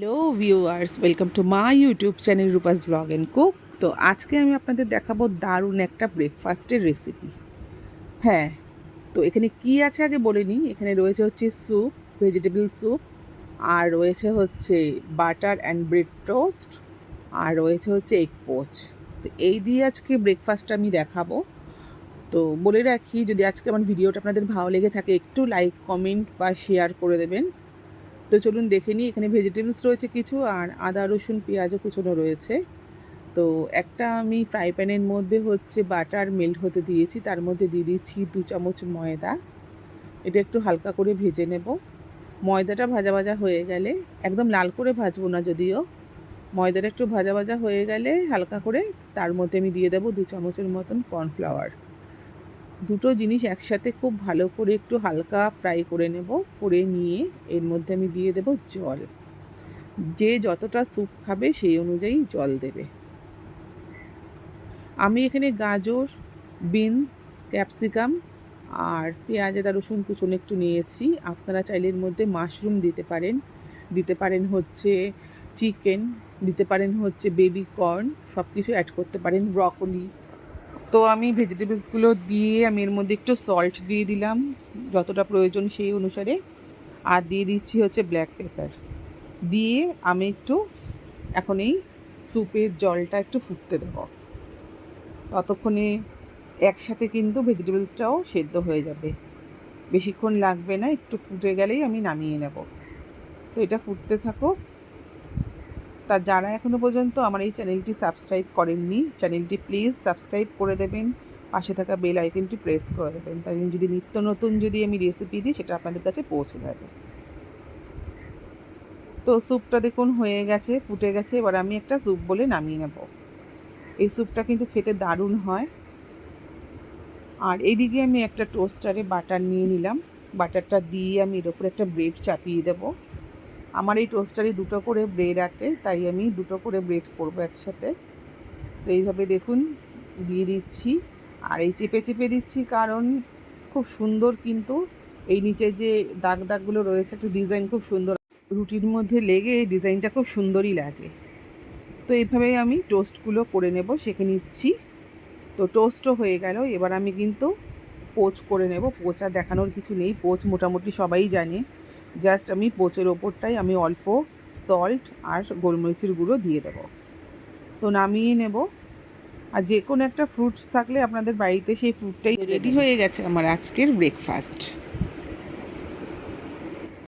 Hello viewers welcome to my YouTube channel Rupa's blog and cook তো আজকে আমি আপনাদের দেখাবো দারুণ একটা ব্রেকফাস্টের রেসিপি হ্যাঁ তো এখানে কি আছে আগে বলে নিই। এখানে রয়েছে হচ্ছে স্যুপ ভেজিটেবল স্যুপ আর রয়েছে হচ্ছে বাটার অ্যান্ড ব্রেড টোস্ট আর রয়েছে হচ্ছে এগ পোচ তো এই দিয়ে আজকে ব্রেকফাস্টটা আমি দেখাবো। তো বলে রাখি, যদি আজকে আমার ভিডিওটা আপনাদের ভালো লেগে থাকে, একটু লাইক কমেন্ট বা শেয়ার করে দেবেন। তো চলুন দেখে নিই, এখানে ভেজিটেবলস রয়েছে কিছু আর আদা, রসুন, পেঁয়াজও কুচোনো রয়েছে। তো একটা আমি ফ্রাই প্যানের মধ্যে হচ্ছে বাটার মেল্ট হতে দিয়েছি, তার মধ্যে দিয়ে দিচ্ছি দু চামচ ময়দা। এটা একটু হালকা করে ভেজে নেব। ময়দাটা ভাজা ভাজা হয়ে গেলে, একদম লাল করে ভাজবো না যদিও, ময়দাটা একটু ভাজা ভাজা হয়ে গেলে হালকা করে তার মধ্যে আমি দিয়ে দেবো দু চামচের মতন কর্নফ্লাওয়ার দুটো জিনিস একসাথে খুব ভালো করে একটু হালকা ফ্রাই করে নেব, করে নিয়ে এর মধ্যে আমি দিয়ে দেব জল। যে যতটা স্যুপ খাবে সেই অনুযায়ী জল দেবে। আমি এখানে গাজর, বিনস, ক্যাপসিকাম আর পেঁয়াজ, আদা, রসুন, কুচুন একটু নিয়েছি। আপনারা চাইলে এর মধ্যে মাশরুম দিতে পারেন। দিতে পারেন হচ্ছে চিকেন, দিতে পারেন হচ্ছে বেবি কর্ন সব কিছু অ্যাড করতে পারেন, ব্রকলি তো আমি ভেজিটেবলসগুলো দিয়ে আমি এর মধ্যে একটু সল্ট দিয়ে দিলাম, যতটা প্রয়োজন সেই অনুসারে। আর দিয়ে দিচ্ছি হচ্ছে ব্ল্যাক পেপার দিয়ে আমি একটু এখন এই স্যুপের জলটা একটু ফুটতে দেব। ততক্ষণে একসাথে কিন্তু ভেজিটেবলসটাও সেদ্ধ হয়ে যাবে। বেশিক্ষণ লাগবে না, একটু ফুটে গেলেই আমি নামিয়ে নেব। তো এটা ফুটতে থাকুক। তা যারা এখনও পর্যন্ত আমার এই চ্যানেলটি সাবস্ক্রাইব করেননি, চ্যানেলটি প্লিজ সাবস্ক্রাইব করে দেবেন, পাশে থাকা বেল আইকনটি প্রেস করে দেবেন। তাই যদি নিত্য নতুন যদি আমি রেসিপি দিই, সেটা আপনাদের কাছে পৌঁছে যাবে। তো স্যুপটা দেখুন হয়ে গেছে, ফুটে গেছে, এবার আমি একটা স্যুপ বলে নামিয়ে নেব। এই স্যুপটা কিন্তু খেতে দারুণ হয়। আর এদিকে আমি একটা টোস্টারে বাটার নিয়ে নিলাম। বাটারটা দিয়ে আমি এর ওপরে একটা ব্রেড চাপিয়ে দেবো। আমার এই টোস্টারে দুটো করে ব্রেড আটে তাই আমি দুটো করে ব্রেড করব একসাথে। তো এইভাবে দেখুন, দিয়ে দিচ্ছি। আর এই চেপে চেপে দিচ্ছি কারণ খুব সুন্দর কিন্তু এই নিচে যে দাগ দাগগুলো রয়েছে, একটু ডিজাইন খুব সুন্দর। রুটির মধ্যে লেগে ডিজাইনটা খুব সুন্দরই লাগে। তো এইভাবেই আমি টোস্টগুলো করে নেব শেখে নিচ্ছি। তো টোস্টও হয়ে গেল, এবার আমি কিন্তু পোচ করে নেব। পোচ আর দেখানোর কিছু নেই, পোচ মোটামুটি সবাই জানে। জাস্ট আমি পোচের ওপরটাই আমি অল্প সল্ট আর গোলমরিচের গুঁড়ো দিয়ে দেব। তো নামিয়ে নেব। আর যে কোনো একটা ফ্রুটস থাকলে আপনাদের বাড়িতে সেই ফ্রুটটাই রেডি হয়ে গেছে। আমার আজকের ব্রেকফাস্ট